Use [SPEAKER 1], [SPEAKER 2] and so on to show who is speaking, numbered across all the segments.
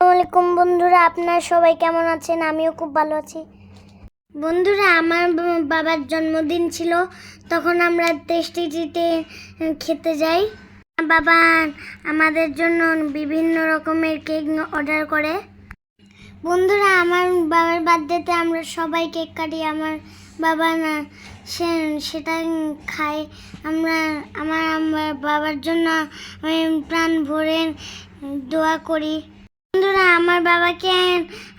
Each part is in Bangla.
[SPEAKER 1] আসসালামাইকুম বন্ধুরা, আপনারা সবাই কেমন আছেন? আমিও খুব ভালো আছি। বন্ধুরা, আমার বাবার জন্মদিন ছিল, তখন আমরা টেস্টিটিতে খেতে যাই। বাবা আমাদের জন্য বিভিন্ন রকমের কেক অর্ডার করে। বন্ধুরা, আমার বাবার বার্থডেতে আমরা সবাই কেক কাটি। আমার বাবা না, সে, সেটা খায়। আমরা, আমার আমার বাবার জন্য আমি প্রাণ ভরে দোয়া করি। বন্ধুরা, আমার বাবাকে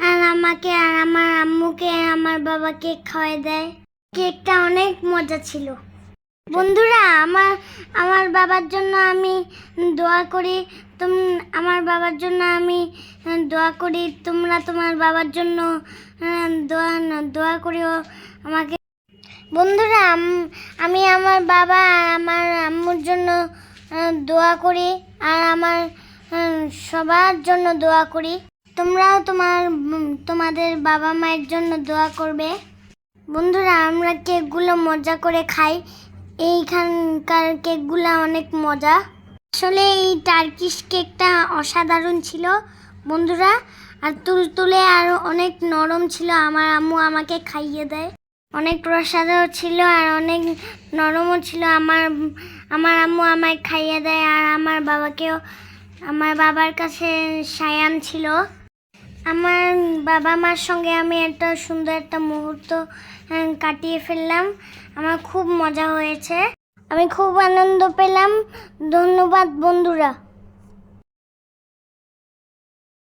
[SPEAKER 1] আর আমাকে আর আমার আম্মুকে আমার বাবা কেক খাওয়াই দেয়। কেকটা অনেক মজা ছিল। বন্ধুরা, আমার আমার বাবার জন্য আমি দোয়া করি। তুম, আমার বাবার জন্য আমি দোয়া করি। তোমরা তোমার বাবার জন্য দোয়া দোয়া করিও আমাকে। বন্ধুরা, আমি আমার বাবা আর আমার আম্মুর জন্য দোয়া করি। আর আমার সবার জন্য দোয়া করি। তোমরাও তোমার তোমাদের বাবা মায়ের জন্য দোয়া করবে। বন্ধুরা, আমরা কেকগুলো মজা করে খাই। এইখানকার কেকগুলো অনেক মজা। আসলে এই টার্কিশ কেকটা অসাধারণ ছিল, বন্ধুরা। আর তুলতুলে আর অনেক নরম ছিল, আমার আম্মু আমাকে খাইয়ে দেয়। অনেক প্রসাদও ছিল আর অনেক নরমও ছিল, আমার আমার আম্মু আমায় খাইয়ে দেয় আর আমার বাবাকেও আমার বাবার কাছে সায়ান ছিল। আমার বাবা মার সঙ্গে আমি একটা সুন্দর একটা মুহূর্ত কাটিয়ে ফেললাম। আমার খুব মজা হয়েছে। আমি খুব আনন্দ পেলাম। ধন্যবাদ বন্ধুরা।